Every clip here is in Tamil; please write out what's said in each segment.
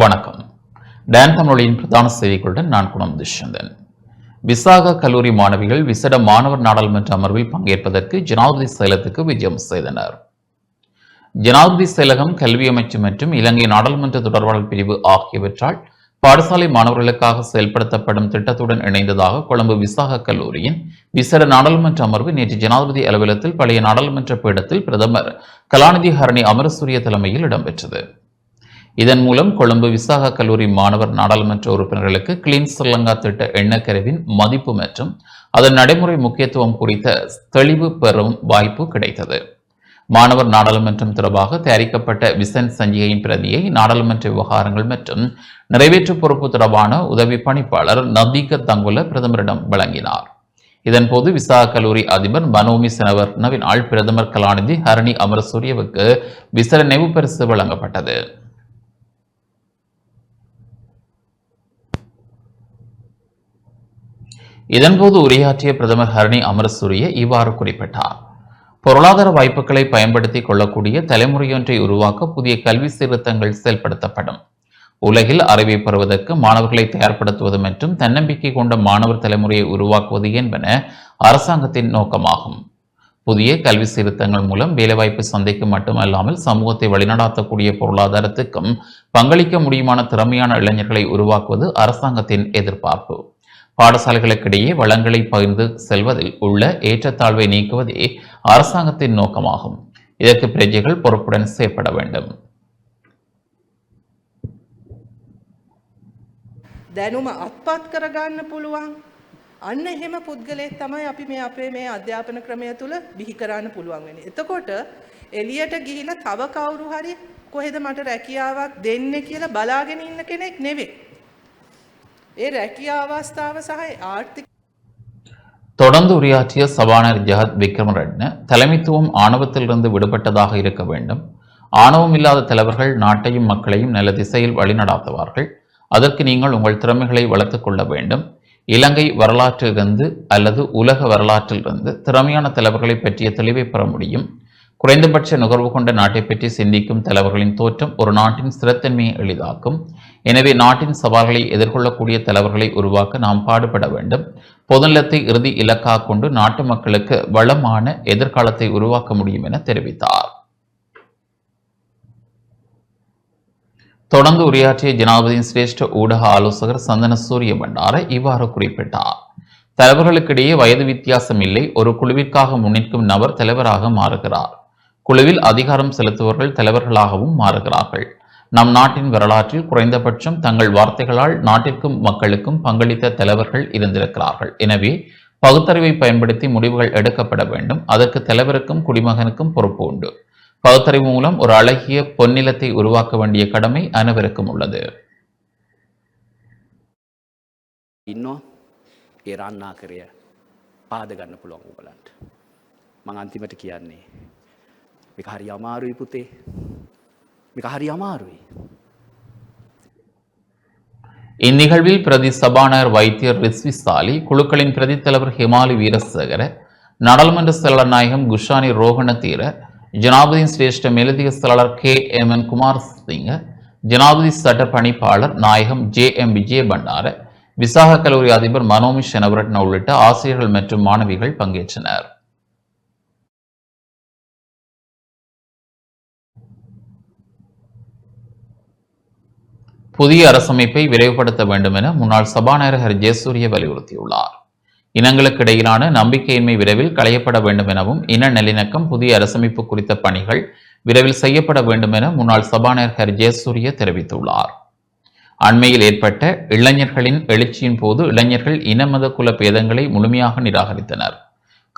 வணக்கம். டான் தமிழின் பிரதான செய்திகளுடன் நான் குணம் துஷந்தன் விசாக கல்லூரி மாணவிகள் விசேட மாணவர் நாடாளுமன்ற அமர்வில் பங்கேற்பதற்கு ஜனாதிபதி செயலத்துக்கு விஜயம் செய்தனர். ஜனாதிபதி செயலகம் கல்வி அமைச்சு மற்றும் இலங்கை நாடாளுமன்ற தொடர்பாளர் பிரிவு ஆகியவற்றால் பாடசாலை மாணவர்களுக்காக செயல்படுத்தப்படும் திட்டத்துடன் இணைந்ததாக கொழும்பு விசாக கல்லூரியின் விசேட நாடாளுமன்ற அமர்வு நேற்று ஜனாதிபதி அலுவலகத்தில் பழைய நாடாளுமன்ற பீடத்தில் பிரதமர் கலாநிதி ஹரணி அமரசூரிய தலைமையில் இடம்பெற்றது. இதன் மூலம் கொழும்பு விசாக கல்லூரி மாணவர் நாடாளுமன்ற உறுப்பினர்களுக்கு கிளீன் ஸ்ரீலங்கா திட்ட எண்ணக்கருவின் மதிப்பு மற்றும் அதன் நடைமுறை முக்கியத்துவம் குறித்த தெளிவு பெறும் வாய்ப்பு கிடைத்தது. மாணவர் நாடாளுமன்றம் தொடர்பாக தயாரிக்கப்பட்ட விசன் சஞ்சிகையின் பிரதியை நாடாளுமன்ற விவகாரங்கள் மற்றும் நிறைவேற்று பொறுப்பு தொடர்பான உதவி பணிப்பாளர் நதிக தங்குல பிரதமரிடம் வழங்கினார். இதன்போது விசாக கல்லூரி அதிபர் மனோமி செனவர்னவினால் பிரதமர் கலாநிதி ஹரணி அமரசூரியவுக்கு விசர நினைவு பரிசு வழங்கப்பட்டது. இதன்போது உரையாற்றிய பிரதமர் ஹரணி அமரசூரிய இவ்வாறு குறிப்பிட்டார். பொருளாதார வாய்ப்புகளை பயன்படுத்திக் கொள்ளக்கூடிய தலைமுறையொன்றை உருவாக்க புதிய கல்வி சீர்திருத்தங்கள் செயல்படுத்தப்படும். உலகில் அறிவை பெறுவதற்கு மாணவர்களை தயார்படுத்துவது மற்றும் தன்னம்பிக்கை கொண்ட மாணவர் தலைமுறையை உருவாக்குவது என்பன அரசாங்கத்தின் நோக்கமாகும். புதிய கல்வி சீர்திருத்தங்கள் மூலம் வேலைவாய்ப்பு சந்தைக்கு மட்டுமல்லாமல் சமூகத்தை வழிநடாத்தக்கூடிய பொருளாதாரத்துக்கும் பங்களிக்க முடியுமான திறமையான இளைஞர்களை உருவாக்குவது அரசாங்கத்தின் எதிர்பார்ப்பு. பாடசாலைகளுக்கிடையே வளங்களை பகிர்ந்து செல்வதில் உள்ள ஏற்றத்தாழ்வை நீக்குவதே அரசாங்கத்தின் நோக்கமாகும் இதற்கு பிரஜைகள் பொறுப்புடன் செயற்பட வேண்டும் දැනුම අත්පත් කරගන්න පුළුවන් අන්න එහෙම පුද්ගලයෙක් තමයි අපි මේ අපේ මේ අධ්‍යාපන ක්‍රමය තුළ බිහි කරන්න පුළුවන් වෙන්නේ. එතකොට එළියට ගිහිලා තව කවුරු හරි කොහෙද මට රැකියාවක් දෙන්නේ කියලා බලාගෙන ඉන්න කෙනෙක් නෙවෙයි. ඒ රැකියා අවස්ථාව සහ ආර්ථික தொடர்ந்து உரையாற்றிய சபாநாயகர் ஜெகத் விக்ரமரட்ன தலைமைத்துவம் ஆணவத்திலிருந்து விடுபட்டதாக இருக்க வேண்டும் ஆணவம் இல்லாத தலைவர்கள் நாட்டையும் மக்களையும் நல்ல திசையில் வழிநடாத்துவார்கள் அதற்கு நீங்கள் உங்கள் திறமைகளை வளர்த்துக் கொள்ள வேண்டும் இலங்கை வரலாற்றிலிருந்து அல்லது உலக வரலாற்றிலிருந்து திறமையான தலைவர்களை பற்றிய தெளிவை பெற முடியும் குறைந்தபட்ச நுகர்வு கொண்ட நாட்டை பற்றி சிந்திக்கும் தலைவர்களின் தோற்றம் ஒரு நாட்டின் ஸ்திரத்தன்மையை எளிதாக்கும் எனவே நாட்டின் சவால்களை எதிர்கொள்ளக்கூடிய தலைவர்களை உருவாக்க நாம் பாடுபட வேண்டும். பொதுநலத்தை இறுதி இலக்காக கொண்டு நாட்டு மக்களுக்கு வளமான எதிர்காலத்தை உருவாக்க முடியும் என தெரிவித்தார். தொடர்ந்து உரையாற்றிய ஜனாதிபதியின் சிரேஷ்ட ஊடக ஆலோசகர் சந்தன சூரிய பண்டார இவ்வாறு குறிப்பிட்டார். தலைவர்களுக்கிடையே வயது வித்தியாசம் இல்லை ஒரு குழுவிற்காக முன்னிற்கும் நபர் தலைவராக மாறுகிறார். குழுவில் அதிகாரம் செலுத்துவர்கள் தலைவர்களாகவும் மாறுகிறார்கள். நம் நாட்டின் வரலாற்றில் குறைந்தபட்சம் தங்கள் வார்த்தைகளால் நாட்டிற்கும் மக்களுக்கும் பங்களித்த தலைவர்கள் இருந்திருக்கிறார்கள் எனவே பகுத்தறிவை பயன்படுத்தி முடிவுகள் எடுக்கப்பட வேண்டும் அதற்கு தலைவருக்கும் குடிமகனுக்கும் பொறுப்பு உண்டு பகுத்தறிவு மூலம் ஒரு அழகிய பொன்னிலத்தை உருவாக்க வேண்டிய கடமை அனைவருக்கும் உள்ளது ඉන්නවා ඒ රන්නාකරය පාදගන්න පුළුවන් උගලන්ට. මං අන්තිමට කියන්නේ. මේක හරි අමාරුයි පුතේ. மிக அறியாமாறுவை இந்நிகழ்வில் பிரதி சபாநாயகர் வைத்தியர் ரிஸ்வி சாலி குழுக்களின் பிரதி தலைவர் ஹிமாலி வீரசேகர நாடாளுமன்ற செயலாளர் குஷானி ரோஹண தீர ஜனாபதியின் சிரேஷ்ட மேலதிக செயலாளர் கே எம் என் குமார் சிங்க ஜனாபதி சட்ட பணிப்பாளர் நாயகம் ஜே எம் விஜய பண்டார விசாக கல்லூரி அதிபர் மனோமிஷ் எனவரட்ன உள்ளிட்ட ஆசிரியர்கள் மற்றும் மாணவிகள் பங்கேற்றனர். புதிய அரசமைப்பை விரைவுபடுத்த வேண்டும் என முன்னாள் சபாநாயகர் ஜெயசூரிய வலியுறுத்தியுள்ளார். இனங்களுக்கு இடையிலான நம்பிக்கையின்மை விரைவில் களையப்பட வேண்டும் எனவும் இன நல்லிணக்கம் புதிய அரசமைப்பு குறித்த பணிகள் விரைவில் செய்யப்பட வேண்டும் என முன்னாள் சபாநாயகர் ஜெயசூரிய தெரிவித்துள்ளார். அண்மையில் ஏற்பட்ட இளைஞர்களின் எழுச்சியின் போது இளைஞர்கள் இன மத குல பேதங்களை முழுமையாக நிராகரித்தனர்.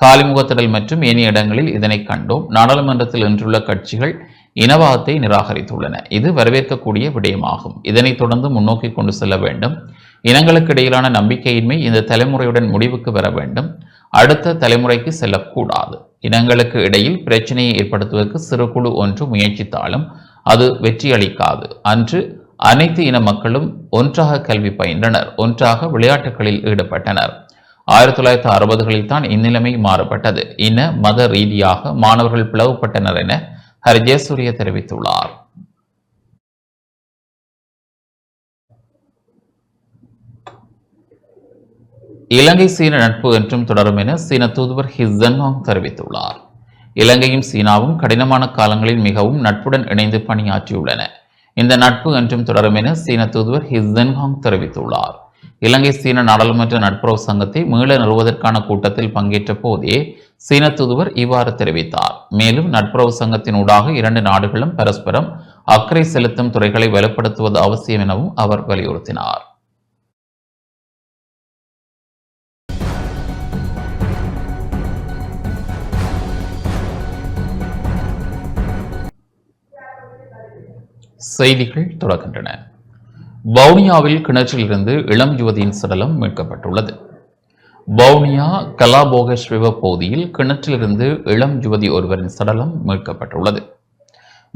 காலிமுகத்திடல் மற்றும் ஏனைய இடங்களில் இதனை கண்டோம். நாடாளுமன்றத்தில் இன்றுள்ள கட்சிகள் இனவாதத்தை நிராகரித்துள்ளன. இது வரவேற்கக்கூடிய விடயமாகும். இதனைத் தொடர்ந்து முன்னோக்கி கொண்டு செல்ல வேண்டும். இனங்களுக்கு இடையிலான நம்பிக்கையின்மை இந்த தலைமுறையுடன் முடிவுக்கு வர வேண்டும். அடுத்த தலைமுறைக்கு செல்லக்கூடாது. இனங்களுக்கு இடையில் பிரச்சனையை ஏற்படுத்துவதற்கு சிறு குழு ஒன்று முயற்சித்தாலும் அது வெற்றியளிக்காது. அன்று அனைத்து இன மக்களும் ஒன்றாக கல்வி பயின்றனர். ஒன்றாக விளையாட்டுகளில் ஈடுபட்டனர். ஆயிரத்தி தொள்ளாயிரத்தி அறுபதுகளில் தான் இந்நிலைமை மாறுபட்டது. இன மத ரீதியாக மாணவர்கள் பிளவுபட்டனர் என ஹர்ஜேசூரிய தெரிவித்துள்ளார். இலங்கை சீன நட்பு என்றும் தொடரும் என சீன தூதுவர் ஹிசன்ஹாங் தெரிவித்துள்ளார். இலங்கையும் சீனாவும் கடினமான காலங்களில் மிகவும் நட்புடன் இணைந்து பணியாற்றியுள்ளன. இந்த நட்பு என்றும் தொடரும் என சீன தூதுவர் ஹிசன்ஹாங் தெரிவித்துள்ளார். இலங்கை சீன நாடாளுமன்ற நட்புறவு சங்கத்தை மீள நிறுவதற்கான கூட்டத்தில் பங்கேற்ற போதே சீன தூதுவர் இவ்வாறு தெரிவித்தார். மேலும் நட்புறவு சங்கத்தின் ஊடாக இரண்டு நாடுகளும் பரஸ்பரம் அக்கறை செலுத்தும் துறைகளை வலுப்படுத்துவது அவசியம் எனவும் அவர் வலியுறுத்தினார். செய்திகள் தொடர்கின்றன. வவுனியாவில் கிணற்றிலிருந்து இளம் யுவதியின் சடலம் மீட்கப்பட்டுள்ளது. வவுனியா கலாபோகஸ்ரீவ பகுதியில் கிணற்றிலிருந்து இளம் யுவதி ஒருவரின் சடலம் மீட்கப்பட்டுள்ளது.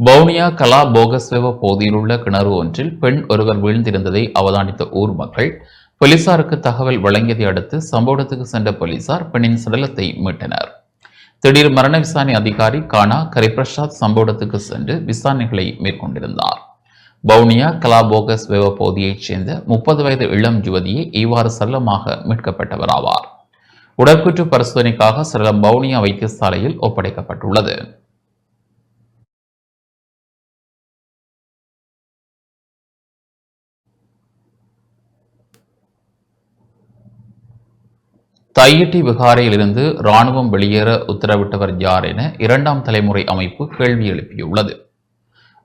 வவுனியா கலா போகஸ்வெவ பகுதியில் உள்ள கிணறு ஒன்றில் பெண் ஒருவர் வீழ்ந்திருந்ததை அவதானித்த ஊர் மக்கள் போலீசாருக்கு தகவல் வழங்கியதை அடுத்து சம்பவத்துக்கு சென்ற போலீசார் பெண்ணின் சடலத்தை மீட்டனர். திடீர் மரண விசாரணை அதிகாரி கானா கரிபிரசாத் சம்பவத்துக்கு சென்று விசாரணைகளை மேற்கொண்டிருந்தார். வவுனியா கலாபோகஸ் வெவ பகுதியைச் சேர்ந்த முப்பது வயது இளம் யுவதியை இவ்வாறு சரளமாக மீட்கப்பட்டவர் ஆவார் பரிசோதனைக்காக சரளம் வவுனியா வைத்தியசாலையில் ஒப்படைக்கப்பட்டுள்ளது. தையிட்டி விகாரையிலிருந்து ராணுவம் வெளியேற உத்தரவிட்டவர் யார் என இரண்டாம் தலைமுறை அமைப்பு கேள்வி எழுப்பியுள்ளது.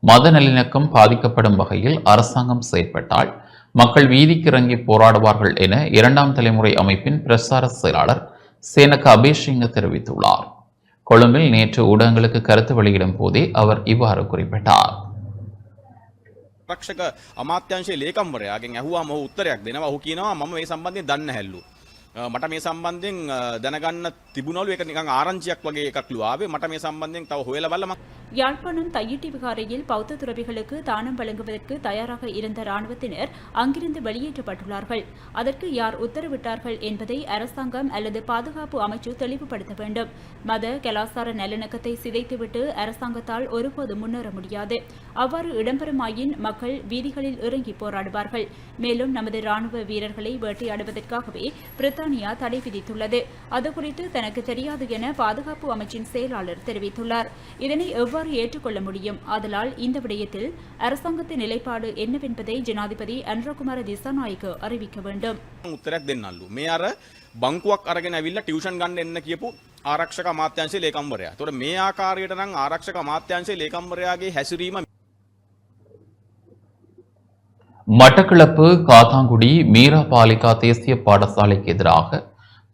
மத நல்லிணக்கம் பாதிக்கப்படும் வகையில் அரசாங்கம் செயற்பட்டால் மக்கள் வீதிக்கு இறங்கி போராடுவார்கள் என இரண்டாம் தலைமுறை அமைப்பின் பிரசார செயலாளர் சேனக அபேஷிங்க தெரிவித்துள்ளார் கொழும்பில் நேற்று ஊடகங்களுக்கு கருத்து வெளியிடும் போதே அவர் இவ்வாறு குறிப்பிட்டார் රක්ෂක අමාත්‍යංශයේ ලේකම්වරයාගෙන් ඇහුවා මොහු උත්තරයක් දෙනවා ඔහු කියනවා මම මේ සම්බන්ධයෙන් දන්න හැල්ලු. අ, මට මේ සම්බන්ධයෙන් අ, දැනගන්න තිබුණලු එක නිකන් ආරංචියක් වගේ එකක්ලු ආවේ මට මේ සම්බන්ධයෙන් තව හොයලා බලලා මම யாழ்ப்பாணம் தையிட்டி விகாரையில் பௌத்த துறவிகளுக்கு தானம் வழங்குவதற்கு தயாராக இருந்த ராணுவத்தினர் அங்கிருந்து வெளியேற்றப்பட்டுள்ளார்கள் அதற்கு யார் உத்தரவிட்டார்கள் என்பதை அரசாங்கம் அல்லது பாதுகாப்பு அமைச்சு தெளிவுபடுத்த வேண்டும் மத கலாசார நல்லிணக்கத்தை சிதைத்துவிட்டு அரசாங்கத்தால் ஒருபோதும் முன்னேற முடியாது அவ்வாறு இடம்பெறுமாயின் மக்கள் வீதிகளில் இறங்கி போராடுவார்கள் மேலும் நமது ராணுவ வீரர்களை வேட்டையாடுவதற்காகவே பிரித்தானியா தடை விதித்துள்ளது அதுகுறித்து தனக்கு தெரியாது என பாதுகாப்பு அமைச்சின் செயலாளர் தெரிவித்துள்ளார் இதனை எவ்வாறு ஏற்றுக்கொள்ள முடியும் ஆதலால் இந்த விடயத்தில் அரசாங்கத்தின் நிலைப்பாடு என்னவென்பதை ஜனாதிபதி அனுரகுமார திசாநாயக்கு அறிவிக்க வேண்டும் උත්තරයක් දෙන්නල්ලු. මේ අර බංකුවක් අරගෙන ඇවිල්ලා ටියුෂන් ගන්න එන්න කියපු ආරක්ෂක අමාත්‍යංශයේ ලේකම්වරයා. ඒතකොට මේ ආකාරයට නම් ආරක්ෂක අමාත්‍යංශයේ ලේකම්වරයාගේ හැසිරීම மட்டக்களப்பு காத்தாங்குடி மீரா பாலிகா தேசிய பாடசாலைக்கு எதிராக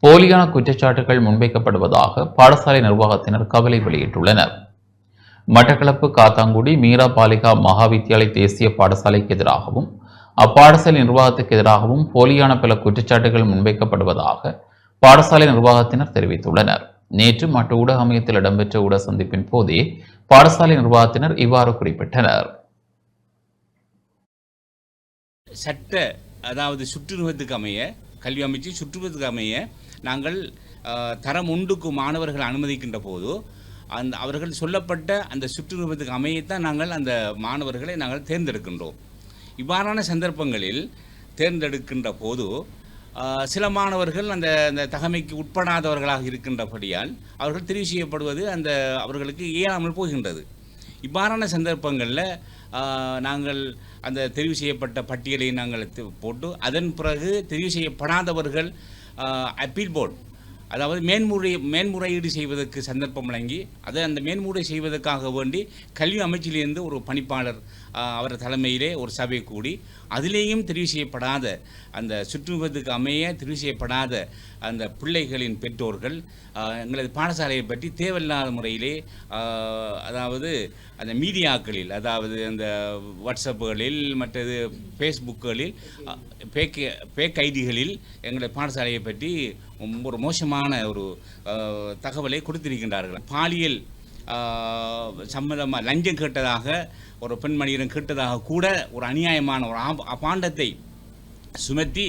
போலியான குற்றச்சாட்டுகள் முன்வைக்கப்படுவதாக பாடசாலை நிர்வாகத்தினர் கவலை வெளியிட்டுள்ளனர். மட்டக்களப்பு காத்தாங்குடி மீரா பாலிகா மகாவித்தியாலய தேசிய பாடசாலைக்கு எதிராகவும் அப்பாடசாலை நிர்வாகத்துக்கு எதிராகவும் போலியான பல குற்றச்சாட்டுகள் முன்வைக்கப்படுவதாக பாடசாலை நிர்வாகத்தினர் தெரிவித்துள்ளனர். நேற்று மற்ற ஊடக அமையத்தில் இடம்பெற்ற ஊடக சந்திப்பின் போதே பாடசாலை நிர்வாகத்தினர் இவ்வாறு குறிப்பிட்டனர். சட்ட அதாவது சுற்றுருவத்துக்கு அமைய கல்வி அமைச்சு சுற்றுருவத்துக்கு அமைய நாங்கள் தரம் ஒன்றுக்கு மாணவர்கள் அனுமதிக்கின்ற போது அந்த அவர்கள் சொல்லப்பட்ட அந்த சுற்றுருவத்துக்கு அமையத்தான் நாங்கள் அந்த மாணவர்களை நாங்கள் தேர்ந்தெடுக்கின்றோம். இவ்வாறான சந்தர்ப்பங்களில் தேர்ந்தெடுக்கின்ற போது சில மாணவர்கள் அந்த அந்த தகமைக்கு உட்படாதவர்களாக இருக்கின்றபடியால் அவர்கள் தெரிவு செய்யப்படுவது அந்த அவர்களுக்கு இயலாமல் போகின்றது. இவ்வாறான சந்தர்ப்பங்களில் நாங்கள் அந்த தெரிவு செய்யப்பட்ட பட்டியலை நாங்கள் போட்டு அதன் பிறகு தெரிவு செய்யப்படாதவர்கள் அப்பீல் போர்டு அதாவது மேன்முறை மேன்முறையீடு செய்வதற்கு சந்தர்ப்பம் வழங்கி அதை அந்த மேன்முறை செய்வதற்காக வேண்டி கல்வி அமைச்சிலிருந்து ஒரு பணிப்பாளர் அவர் தலைமையிலே ஒரு சபை கூடி அதிலேயும் தெரிவு செய்யப்படாத அந்த சுற்றுமுகத்துக்கு அமைய தெரிவு செய்யப்படாத அந்த பிள்ளைகளின் பெற்றோர்கள் எங்களது பாடசாலையை பற்றி தேவையில்லாத முறையிலே அதாவது அந்த மீடியாக்களில் அதாவது அந்த வாட்ஸ்அப்புகளில் மற்றது ஃபேஸ்புக்குகளில் பேக் பேக் ஐடிகளில் எங்களது பாடசாலையை பற்றி ஒரு மோசமான ஒரு தகவலை கொடுத்திருக்கின்றார்கள். பாலியல் சம்மந்தமாக லஞ்சம் கேட்டதாக ஒரு பெண்மணியிடம் கேட்டதாக கூட ஒரு அநியாயமான ஒரு ஆப- அபாண்டத்தை சுமத்தி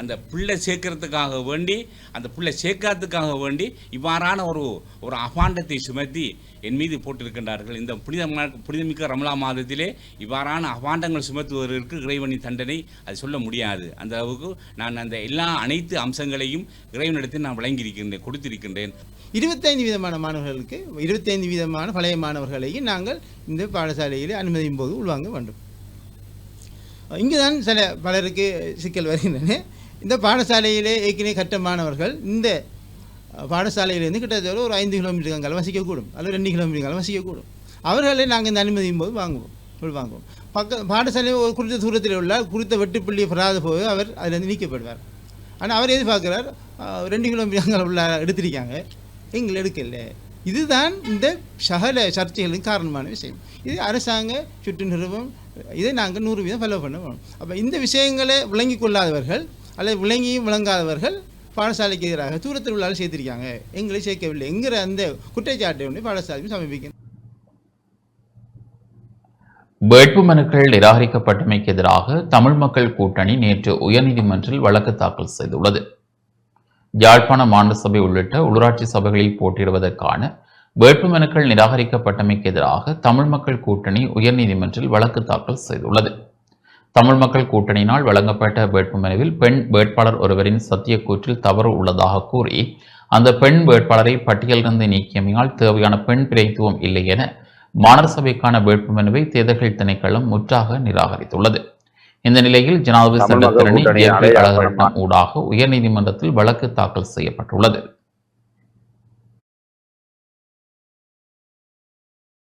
அந்த பிள்ளை சேர்க்கறதுக்காக வேண்டி அந்த பிள்ளை சேர்க்காததுக்காக வேண்டி இவ்வாறான ஒரு ஒரு அபாண்டத்தை சுமத்தி என் மீது போட்டிருக்கின்றார்கள். இந்த புனிதமான புனிதமிக்க ரமலா மாதத்திலே இவ்வாறான அபாண்டங்கள் சுமத்துவதற்கு இறைவனின் தண்டனை அது சொல்ல முடியாது. அந்த அளவுக்கு நான் அந்த எல்லா அனைத்து அம்சங்களையும் இறைவனிடத்தில் நான் வழங்கியிருக்கின்றேன் கொடுத்திருக்கின்றேன். இருபத்தைந்து விதமான மாணவர்களுக்கு இருபத்தைந்து விதமான பழைய மாணவர்களையும் நாங்கள் இந்த பாடசாலையில் அனுமதியும் போது உள்வாங்க வேண்டும். இங்கு தான் சில பலருக்கு சிக்கல் வருகின்றன. இந்த பாடசாலையிலே ஏற்கனவே கற்ற மாணவர்கள் இந்த பாடசாலையிலேருந்து கிட்டத்தட்ட ஒரு ஐந்து கிலோமீட்டர் அங்கே வசிக்கக்கூடும். அல்லது ரெண்டு கிலோமீட்டர் வசிக்கக்கூடும். அவர்களை நாங்கள் இந்த அனுமதியும் போது வாங்குவோம். உள்வாங்குவோம் பக்க பாடசாலை ஒரு குறித்த தூரத்தில் உள்ள குறித்த வெட்டுப்புள்ளியை பெறாத போது அவர் அதிலிருந்து நீக்கப்படுவார். ஆனால் அவர் எதிர்பார்க்குறார் ரெண்டு கிலோமீட்டர் அங்கே உள்ள எடுத்திருக்காங்க. எங்களை எடுக்கலை. இதுதான் இந்த சகல சர்ச்சைகளுக்கு காரணமான விஷயம். இது அரசாங்க சுற்று நிறுவனம் இதை நாங்கள் நூறு வீதம் ஃபாலோ பண்ண போகணும் அப்போ இந்த விஷயங்களை விளங்கி கொள்ளாதவர்கள் அல்லது விளங்கியும் விளங்காதவர்கள் பாடசாலைக்கு எதிராக தூரத்தில் உள்ளாலும் சேர்த்திருக்காங்க. எங்களை சேர்க்கவில்லை. என்கிற அந்த குற்றச்சாட்டை ஒன்று பாடசாலையும் சமர்ப்பிக்கணும். வேட்புமனுக்கள் நிராகரிக்கப்பட்டமைக்கு எதிராக தமிழ் மக்கள் கூட்டணி நேற்று உயர்நீதிமன்றில் வழக்கு தாக்கல் செய்துள்ளது. யாழ்ப்பாண மாநில சபை உள்ளிட்ட உள்ளூராட்சி சபைகளில் போட்டியிடுவதற்கான வேட்புமனுக்கள் நிராகரிக்கப்பட்டமைக்கு எதிராக தமிழ் மக்கள் கூட்டணி உயர்நீதிமன்றில் வழக்கு தாக்கல் செய்துள்ளது. தமிழ் மக்கள் கூட்டணியினால் வழங்கப்பட்ட வேட்புமனுவில் பெண் வேட்பாளர் ஒருவரின் சத்தியக்கூற்றில் தவறு உள்ளதாக கூறி அந்த பெண் வேட்பாளரை பட்டியலிருந்து நீக்கியமையால் தேவையான பெண் பிரைத்துவம் இல்லை என மாநகர சபைக்கான வேட்புமனுவை தேர்தல்கள் திணைக்களம் முற்றாக நிராகரித்துள்ளது. இந்த நிலையில் ஜனாதிபதி சட்டத்திரணி ஊடாக உயர்நீதிமன்றத்தில் வழக்கு தாக்கல் செய்யப்பட்டுள்ளது.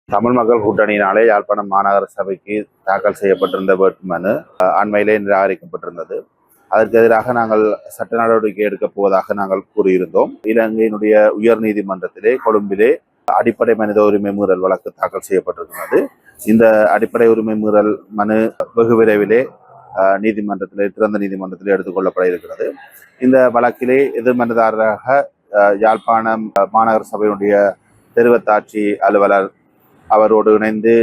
தமிழ் மக்கள் கூட்டணியினாலே யாழ்ப்பாணம் மாநகர சபைக்கு தாக்கல் செய்யப்பட்டிருந்த வேட்புமனு அண்மையிலே நிராகரிக்கப்பட்டிருந்தது. அதற்கு எதிராக நாங்கள் சட்ட நடவடிக்கை எடுக்கப் போவதாக நாங்கள் கூறியிருந்தோம். இலங்கையினுடைய உயர் நீதிமன்றத்திலே கொழும்பிலே அடிப்படை மனித உரிமை மீறல் வழக்கு தாக்கல் செய்யப்பட்டிருக்கிறது. இந்த அடிப்படை உரிமை மீறல் மனு வெகு விரைவிலே நீதிமன்றத்திலே திறந்த நீதிமன்றத்திலே எடுத்துக்கொள்ளப்பட இருக்கிறது. இந்த வழக்கிலே எதிர்மனதாரராக யாழ்ப்பாணம் மாநகர சபையினுடைய தெருவத்தாட்சி அலுவலர் அவரோடு இணைந்து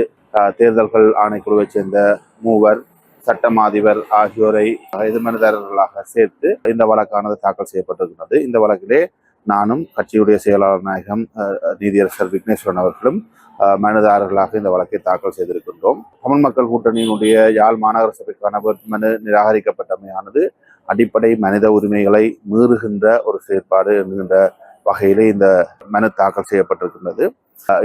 தேர்தல்கள் ஆணைக்குழுவைச் சேர்ந்த மூவர் சட்டமாதிபர் ஆகியோரை எதிர்மனதாரர்களாக சேர்த்து இந்த வழக்கானது தாக்கல் செய்யப்பட்டிருக்கிறது. இந்த வழக்கிலே நானும் கட்சியுடைய செயலாளர் நாயகம் அஹ், நீதியரசர் விக்னேஸ்வரன் அவர்களும் அஹ், மனுதாரர்களாக இந்த வழக்கை தாக்கல் செய்திருக்கின்றோம். தமிழ் மக்கள் கூட்டணியினுடைய யாழ் மாநகர சபைக்கான மனு நிராகரிக்கப்பட்டமையானது அடிப்படை மனித உரிமைகளை மீறுகின்ற ஒரு செயற்பாடு என்கின்ற வகையிலே இந்த மனு தாக்கல் செய்யப்பட்டிருக்கின்றது.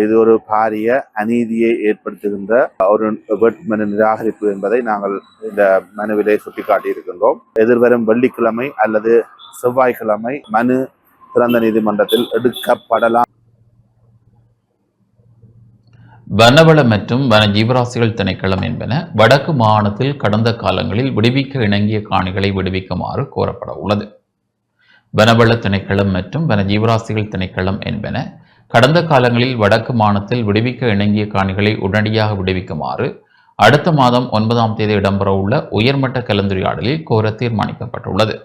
இது ஒரு பாரிய அநீதியை ஏற்படுத்துகின்ற ஒரு வேட்புமனு நிராகரிப்பு என்பதை நாங்கள் இந்த மனுவிலே சுட்டிக்காட்டி இருக்கின்றோம் எதிர்வரும் வெள்ளிக்கிழமை அல்லது செவ்வாய்க்கிழமை மனு திறந்த நீதிமன்றத்தில் எடுக்கப்படலாம். வனவள மற்றும் வன ஜீவராசிகள் திணைக்களம் என்பன வடக்கு மாகாணத்தில் கடந்த காலங்களில் விடுவிக்க இணங்கிய காணிகளை விடுவிக்குமாறு கோரப்பட உள்ளது. வனவள திணைக்களம் மற்றும் வன ஜீவராசிகள் திணைக்களம் என்பன கடந்த காலங்களில் வடக்கு மாநிலத்தில் விடுவிக்க இணங்கிய காணிகளை உடனடியாக விடுவிக்குமாறு அடுத்த மாதம் ஒன்பதாம் தேதி இடம்பெறவுள்ள உயர்மட்ட கலந்துரையாடலில் கோர தீர்மானிக்கப்பட்டுள்ளது.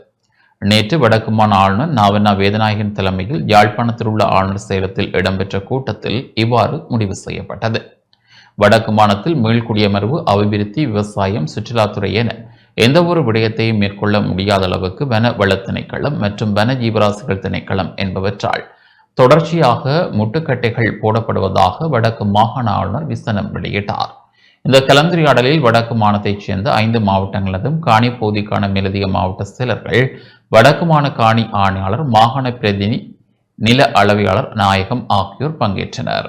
நேற்று வடக்கு மாநில ஆளுநர் நாவண்ணா வேதநாயகன் தலைமையில் யாழ்ப்பாணத்தில் உள்ள ஆளுநர் சேலத்தில் இடம்பெற்ற கூட்டத்தில் இவ்வாறு முடிவு செய்யப்பட்டது. வடக்கு மாநிலத்தில் மீள்குடியமர்வு அபிவிருத்தி விவசாயம் சுற்றுலாத்துறை என எந்தவொரு விடயத்தையும் மேற்கொள்ள முடியாத அளவுக்கு வன வள திணைக்களம் மற்றும் வன ஜீவராசிகள் திணைக்களம் என்பவற்றால் தொடர்ச்சியாக முட்டுக்கட்டைகள் போடப்படுவதாக வடக்கு மாகாண ஆளுநர் விசனம் வெளியிட்டார். இந்த கலந்துரையாடலில் வடக்கு மாநிலத்தைச் சேர்ந்த ஐந்து மாவட்டங்களதும் காணி பகுதிக்கான மேலதிக மாவட்ட செயலர்கள் வடக்கு மாநில காணி ஆணையாளர் மாகாண பிரதிநிதி நில அளவையாளர் நாயகம் ஆகியோர் பங்கேற்றனர்.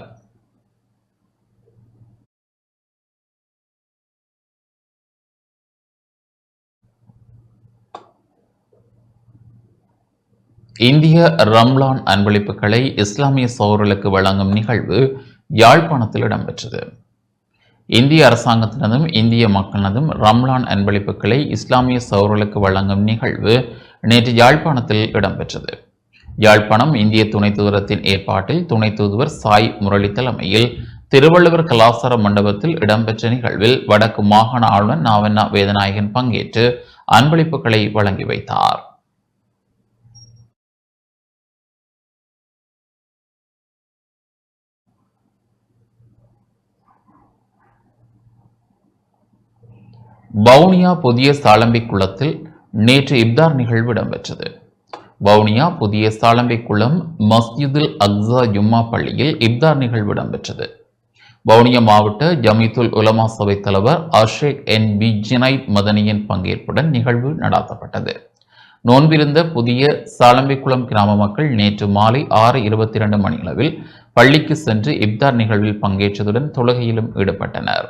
இந்திய ரம்லான் அன்பளிப்புகளை இஸ்லாமிய சௌரலுக்கு வழங்கும் நிகழ்வு யாழ்ப்பாணத்தில் இடம்பெற்றது. இந்திய அரசாங்கத்தினதும் இந்திய மக்களினதும் ரம்லான் அன்பளிப்புகளை இஸ்லாமிய சௌரலுக்கு வழங்கும் நிகழ்வு நேற்று யாழ்ப்பாணத்தில் இடம்பெற்றது. யாழ்ப்பாணம் இந்திய துணை தூதரத்தின் ஏற்பாட்டில் துணை தூதுவர் சாய் முரளி தலைமையில் திருவள்ளுவர் கலாசார மண்டபத்தில் இடம்பெற்ற நிகழ்வில் வடக்கு மாகாண ஆளுநர் நாவண்ணா வேதநாயகன் பங்கேற்று அன்பளிப்புகளை வழங்கி வைத்தார். வவுனியா புதிய சாலம்பி குளத்தில் நேற்று இப்தார் நிகழ்வு இடம்பெற்றது. வவுனியா புதிய சாலம்பைக்குளம் மஸ்ஜிதுல் அக்ஸா ஜும்மா பள்ளியில் இப்தார் நிகழ்வு இடம்பெற்றது. வவுனியா மாவட்ட ஜமீத்துல் உலமா சபை தலைவர் அஷேக் என் பி ஜினைத் மதனியின் பங்கேற்புடன் நிகழ்வு நடாத்தப்பட்டது. நோன்பிருந்த புதிய சாலம்பிக்குளம் கிராம மக்கள் நேற்று மாலை ஆறு இருபத்தி இரண்டு மணியளவில் பள்ளிக்கு சென்று இப்தார் நிகழ்வில் பங்கேற்றதுடன் தொழுகையிலும் ஈடுபட்டனர்.